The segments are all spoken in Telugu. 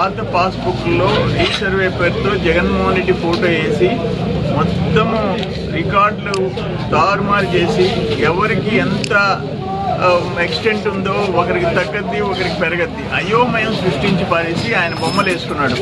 పాత పాస్బుక్లో రీసర్వే పేరుతో జగన్మోహన్ రెడ్డి ఫోటో వేసి మొత్తము రికార్డులు తారుమారు చేసి ఎవరికి ఎంత ఎక్స్టెంట్ ఉందో ఒకరికి తగ్గద్ది ఒకరికి పెరగద్ది. అయోమయం సృష్టించి పారేసి ఆయన బొమ్మలు వేసుకున్నాడు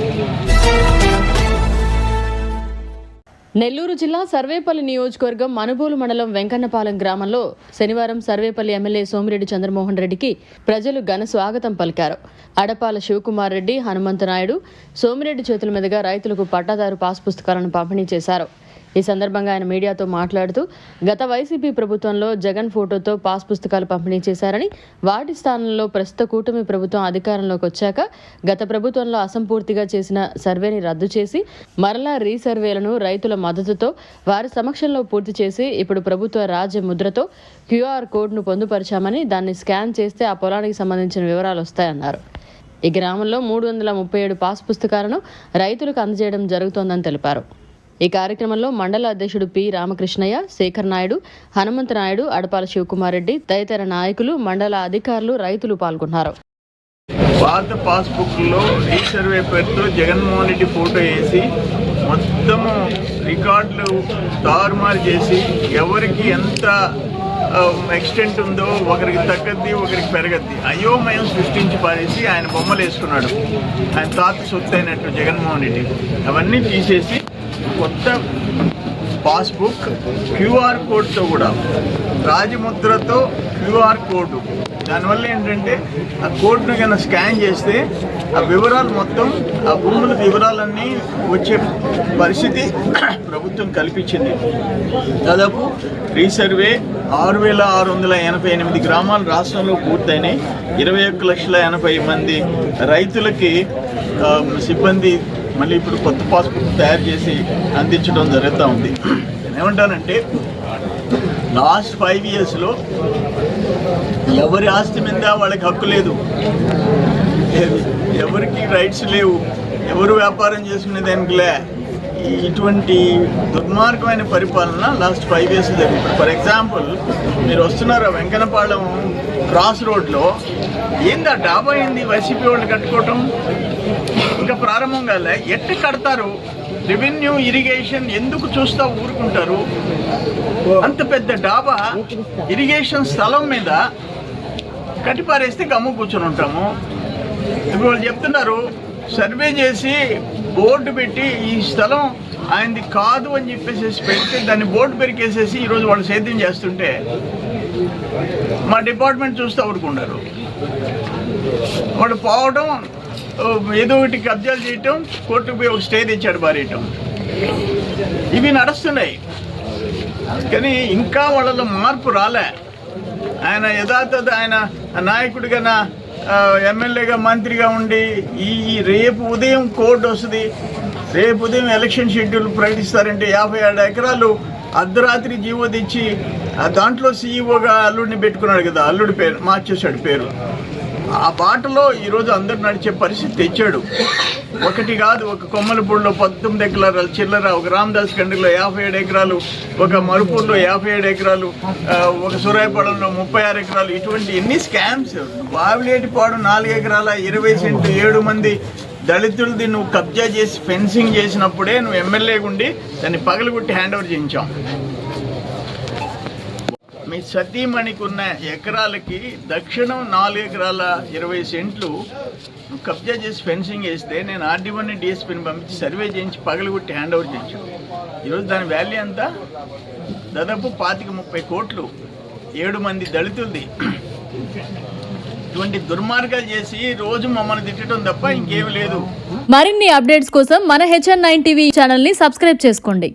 నెల్లూరు జిల్లా సర్వేపల్లి నియోజకవర్గం మనుబోలు మండలం వెంకన్నపాలెం గ్రామంలో శనివారం సర్వేపల్లి ఎమ్మెల్యే సోమిరెడ్డి చంద్రమోహన్ రెడ్డికి ప్రజలు ఘన స్వాగతం పలికారు. అడపాల శివకుమార్ రెడ్డి హనుమంతనాయుడు సోమిరెడ్డి చేతుల మీదుగా రైతులకు పట్టాదారు పాస్ పుస్తకాలను పంపిణీ చేశారు. ఈ సందర్భంగా ఆయన మీడియాతో మాట్లాడుతూ గత వైసీపీ ప్రభుత్వంలో జగన్ ఫోటోతో పాస్ పుస్తకాలు పంపిణీ చేశారని వాటి స్థానంలో ప్రస్తుత కూటమి ప్రభుత్వం అధికారంలోకి వచ్చాక గత ప్రభుత్వంలో అసంపూర్తిగా చేసిన సర్వేని రద్దు చేసి మరలా రీసర్వేలను రైతుల మద్దతుతో వారి సమక్షంలో పూర్తి చేసి ఇప్పుడు ప్రభుత్వ రాజ్య ముద్రతో క్యూఆర్ కోడ్ను పొందుపరిచామని దాన్ని స్కాన్ చేస్తే ఆ పొలానికి సంబంధించిన వివరాలు వస్తాయన్నారు. ఈ గ్రామంలో మూడు వందల ముప్పై ఏడు పాస్ పుస్తకాలను రైతులకు అందజేయడం జరుగుతోందని తెలిపారు. ఈ కార్యక్రమంలో మండల అధ్యక్షుడు పి రామకృష్ణయ్య శేఖర్ నాయుడు హనుమంత నాయుడు అడపాల శివకుమార్ రెడ్డి తదితర నాయకులు మండల అధికారులు రైతులు పాల్గొన్నారు. పాత పాస్బుక్లో సర్వే పేరుతో జగన్మోహన్ రెడ్డి ఫోటో వేసి మొత్తము రికార్డులు తారుమారు చేసి ఎవరికి ఎంత ఎక్స్టెంట్ ఉందో ఒకరికి తగ్గద్ది ఒకరికి పెరగద్ది అయోమయం సృష్టించి పారేసి ఆయన బొమ్మలు వేసుకున్నాడు. ఆయన తాత సొత్తు అయినట్టు జగన్మోహన్ రెడ్డి. అవన్నీ తీసేసి కొత్త పాస్బుక్ క్యూఆర్ కోడ్తో కూడా రాజముద్రతో క్యూఆర్ కోడ్. దానివల్ల ఏంటంటే ఆ కోడ్ను కన్నా స్కాన్ చేస్తే ఆ వివరాలు మొత్తం ఆ భూముల వివరాలన్నీ వచ్చే పరిస్థితి ప్రభుత్వం కల్పించింది. దాదాపు రీసర్వే ఆరు వేల ఆరు వందల ఎనభై ఎనిమిది గ్రామాలు రాష్ట్రంలో పూర్తయినాయి. ఇరవై ఒక్క లక్షల ఎనభై మంది రైతులకి సిబ్బంది మళ్ళీ ఇప్పుడు కొత్త పాస్బుక్ తయారు చేసి అందించడం జరుగుతూ ఉంది. ఏమంటానంటే లాస్ట్ ఫైవ్ ఇయర్స్లో ఎవరి ఆస్తి మీద వాళ్ళకి హక్కు లేదు. ఎవరికి రైట్స్ లేవు. ఎవరు వ్యాపారం చేసుకునే దానికిలే ఇటువంటి దుర్మార్గమైన పరిపాలన లాస్ట్ ఫైవ్ ఇయర్స్ జరిగింది. ఫర్ ఎగ్జాంపుల్ మీరు వస్తున్నారా వెంకనపాలెం క్రాస్ రోడ్లో? ఏంది ఆ డాబా ఏంది? వైసీపీ వాళ్ళు కట్టుకోవటం? ప్రారంభంగా ఎట్టు కడతారు? రెవెన్యూ ఇరిగేషన్ ఎందుకు చూస్తా ఊరుకుంటారు? అంత పెద్ద డాబా ఇరిగేషన్ స్థలం మీద కట్టిపారేస్తే గమ్ము కూర్చొని ఉంటాము. ఇప్పుడు వాళ్ళు చెప్తున్నారు సర్వే చేసి బోర్డు పెట్టి ఈ స్థలం ఆయనది కాదు అని చెప్పేసి పెడితే దాన్ని బోర్డు పెరికేసేసి ఈరోజు వాళ్ళు సేద్యం చేస్తుంటే మా డిపార్ట్మెంట్ చూస్తూ ఊరుకుంటారు. వాడు పోవడం ఏదో ఒకటి కబ్జాలు చేయటం కోర్టుకు పోయి ఒక స్టే తెచ్చాడు పారేయటం ఇవి నడుస్తున్నాయి. కానీ ఇంకా వాళ్ళలో మార్పు రాలే. ఆయన యథాతథ ఆయన నాయకుడిగా నా ఎమ్మెల్యేగా మంత్రిగా ఉండి ఈ రేపు ఉదయం కోర్టు వస్తుంది. రేపు ఉదయం ఎలక్షన్ షెడ్యూల్ ప్రకటిస్తారంటే యాభై ఏడు ఎకరాలు అర్ధరాత్రి జీవో తెచ్చి దాంట్లో సీఈఓగా అల్లుడిని పెట్టుకున్నాడు కదా అల్లుడి పేరు మార్చేశాడు పేరు. ఆ బాటలో ఈరోజు అందరు నడిచే పరిస్థితి తెచ్చాడు. ఒకటి కాదు ఒక కొమ్మలపూడిలో పంతొమ్మిది ఎకరాలు చిల్లర ఒక రామదాస్ కండ్రిలో యాభై ఏడు ఎకరాలు ఒక మరుపూర్లో యాభై ఏడు ఎకరాలు ఒక సురాయపాడంలో ముప్పై ఆరు ఎకరాలు ఇటువంటి ఎన్ని స్కామ్స్? బావిలేటిపాడు నాలుగు ఎకరాల ఇరవై సెంట్లు ఏడు మంది దళితులది నువ్వు కబ్జా చేసి ఫెన్సింగ్ చేసినప్పుడే నువ్వు ఎమ్మెల్యేగా ఉండి దాన్ని పగలగొట్టి హ్యాండ్ ఓవర్ చేయించాం మీ సతీమణికి ఉన్న ఎకరాలకి దక్షిణం నాలుగు ఎకరాల ఇరవై సెంట్లు కబ్జా చేసి ఫెన్సింగ్ వేస్తే నేను ఆర్డీఓని డిఎస్పీని పంపించి సర్వే చేయించి పగలగొట్టి హ్యాండ్ ఓవర్ చేయించు ఈరోజు దాని వాల్యూ ఎంత? దాదాపు పాతిక ముప్పై కోట్లు ఏడు మంది దళితులది. ఇటువంటి దుర్మార్గాలు చేసి రోజు మమ్మల్ని తిట్టడం తప్ప ఇంకేమీ లేదు. మరిన్ని అప్డేట్స్ కోసం మన హెచ్ఎన్ నైన్ టీవీ ఛానల్ని సబ్స్క్రైబ్ చేసుకోండి.